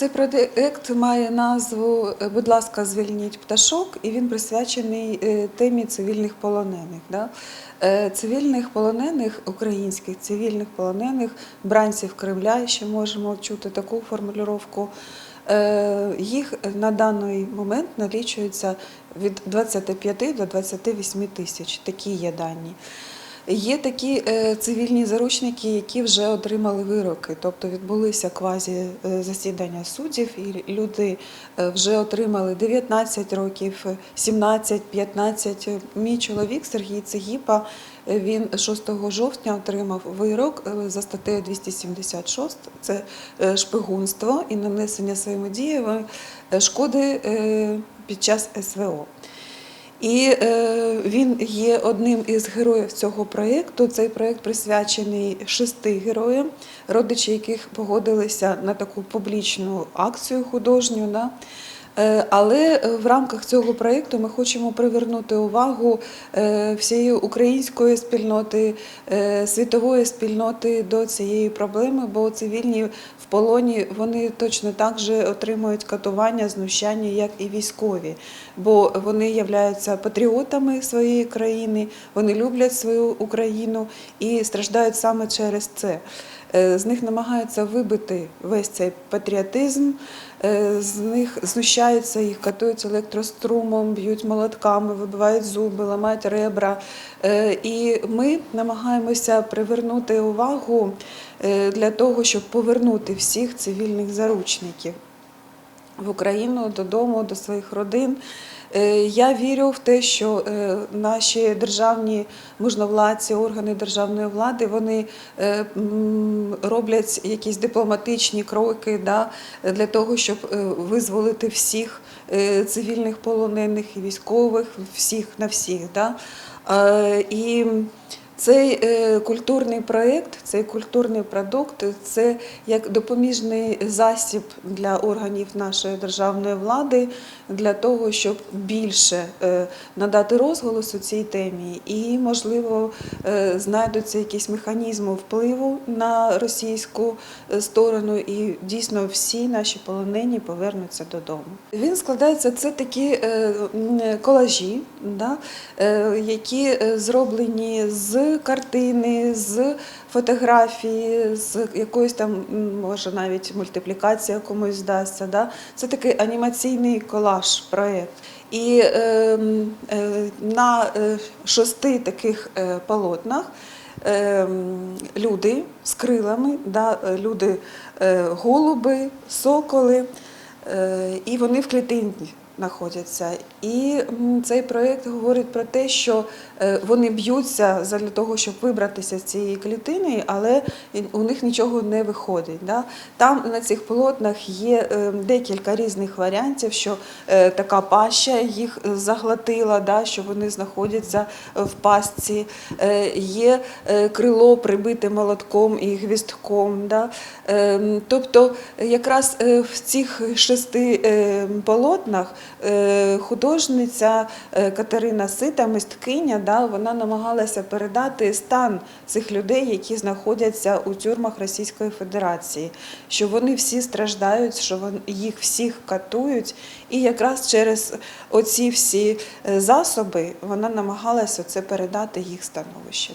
Цей проект має назву е, Будь ласка, звільніть пташок, і він присвячений е, темі цивільних полонених. Е, Цивільних полонених, українських цивільних полонених, бранців Кремля, ще можемо чути таку формулювання. Їх на даний момент налічується від 25 до 28 тисяч. Такі є дані. Є такі е, цивільні заручники, які вже отримали вироки, тобто відбулися квазі е, засідання суддів, і люди е, вже отримали 19 років, 17, 15. Мій чоловік Сергій Цегіпа, він 6 жовтня отримав вирок за статтею 276, це шпигунство і нанесення своїми діями шкоди під час СВО. І е, він є одним із героїв цього проєкту. Цей проєкт присвячений шести героям, родичі яких погодилися на таку публічну акцію художню. Да? Е, Але е, в рамках цього проєкту ми хочемо привернути увагу е, всієї української спільноти, світової спільноти до цієї проблеми, бо цивільні в полоні вони точно так же отримують катування, знущання, як і військові, бо вони являються патріотами своєї країни, вони люблять свою Україну і страждають саме через це. З них намагаються вибити весь цей патріотизм, з них знущаються, їх катують електрострумом, б'ють молотками, вибивають зуби, ламають ребра. Е, І ми намагаємося привернути увагу е, для того, щоб повернути всіх цивільних заручників в Україну додому, до своїх родин. Е, Я вірю в те, що е, наші державні можновладці, органи державної влади, вони е, роблять якісь дипломатичні кроки да, для того, щоб визволити всіх цивільних полонених і військових, всіх на всіх. Да. І цей е, культурний проєкт, цей культурний продукт це як допоміжний засіб для органів нашої державної влади для того, щоб більше е, надати розголосу цій темі, і, можливо, е, знайдуться якісь механізми впливу на російську сторону, і дійсно всі наші полонені повернуться додому. Він складається це такі колажі, які зроблені з картини, з фотографії, з якоїсь там, може навіть мультиплікація комусь здасться. Да? Це такий анімаційний колаж проєкт. І е, е, на е, шести таких е, полотнах е, люди з крилами, да, люди е, голуби, соколи, і вони в клітині знаходяться. І цей проєкт говорить про те, що е, вони б'ються для того, щоб вибратися з цієї клітини, але у них нічого не виходить. Да? Там на цих полотнах є е, декілька різних варіантів, що е, така паща їх заглотила, да? що вони знаходяться в пастці, є крило прибите молотком і гвістком. Да? Е, Тобто якраз в цих шести е, полотнах художниця е, Катерина Сита, мисткиня, да, вона намагалася передати стан цих людей, які знаходяться у тюрмах Російської Федерації, що вони всі страждають, що їх всіх катують, і якраз через оці всі е, засоби вона намагалася це передати їх становище.